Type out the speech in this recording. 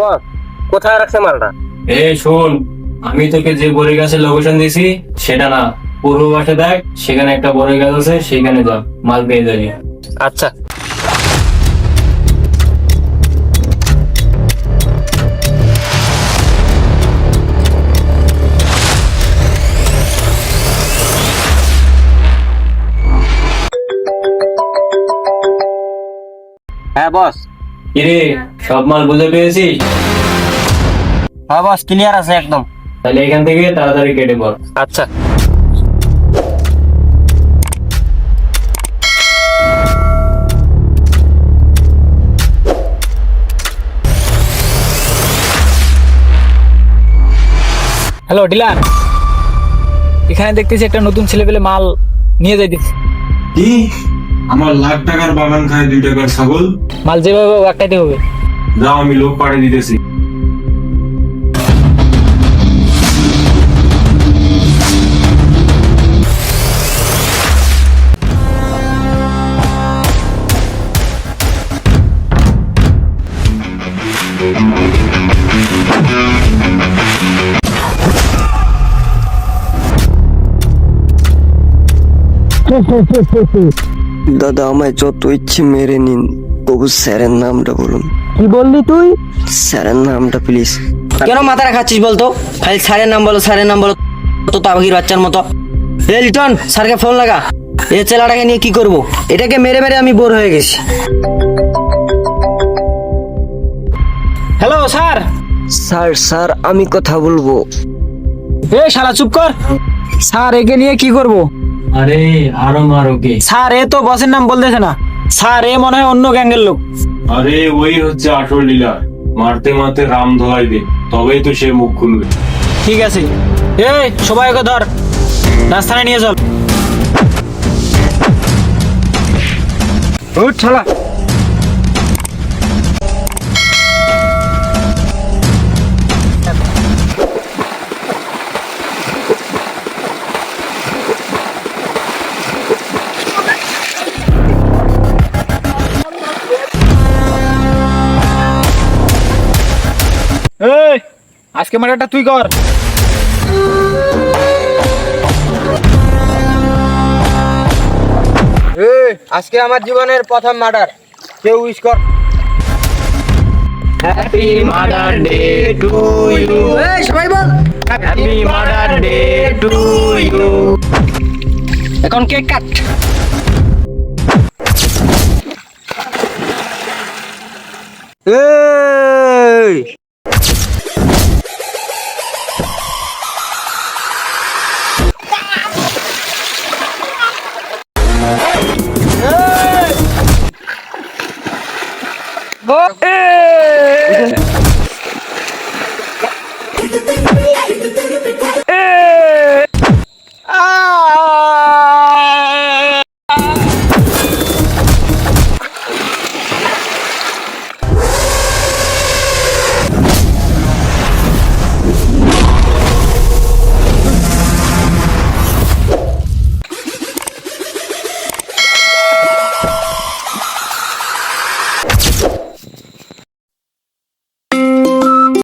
বস, কোথায় রাখছে মালটা? এই শোন, আমি তোকে যে বলে গেছে লোকেশন দিছি সেটা না। পূর্ব পাশে দেখ সেখানে একটা বড়ি গাছ আছে সেখানে যা মাল পেয়ে যাবি। আচ্ছা। হ্যাঁ বস। কিরে সব মাল বুঝে পেয়েছিস? হ্যাঁ বস ক্লিয়ার আছে একদম। তাহলে এখান থেকে তাড়াতাড়ি কেটে পড়। আচ্ছা। হ্যালো ডিলার এখানে দেখতেছি একটা নতুন ছেলে পেলে মাল নিয়ে যাইতেছি। কি? আমার লাখ টাকার বাগান খায় দুই টাকার ছাগল? মাল যেভাবে হোক একটাইতে হবে। যাও আমি লোক পাঠিয়ে দিতেছি। দাদা আমায় যত ইচ্ছে মেরে নিন তবু স্যারের নামটা বলুন। কি বললি তুই? স্যারের নামটা প্লিজ কেন মাথা রাখাচ্ছিস বলতো? খালি স্যারের নাম বলো স্যারের নাম বলো তো তাবাকির বাচ্চার মতো। এ লিটন স্যারকে ফোন লাগা। এ ছেলেটাকে নিয়ে কি করব? এটাকে মেরে মেরে আমি বোর হয়ে গেছি। Hello sir. স্যার স্যার আমি কথা বলব। এ শালা চুপ কর। স্যার একে নিয়ে কি করব? আরে আরও মারো কে? স্যার এ তো বসের নাম বলতেছে না। স্যার এ মনে হয় অন্য গ্যাংয়ের লোক। আরে ওই হচ্ছে আসল লীলা মারতে মারতে রাম ধোয়াই দে তবেই তো সে মুখ খুলবে। ঠিক আছে। এই সবাই ওকে ধর। রাস্তায় নিয়ে চল। উঠ শালা। এই আজকে মার্ডারটা তুই কর। আজকে আমার জীবনের প্রথম মার্ডার কেউ উইশ কর happy mother day to you সবাই বল। Happy mother day to you এখন কেক কাট? এই গো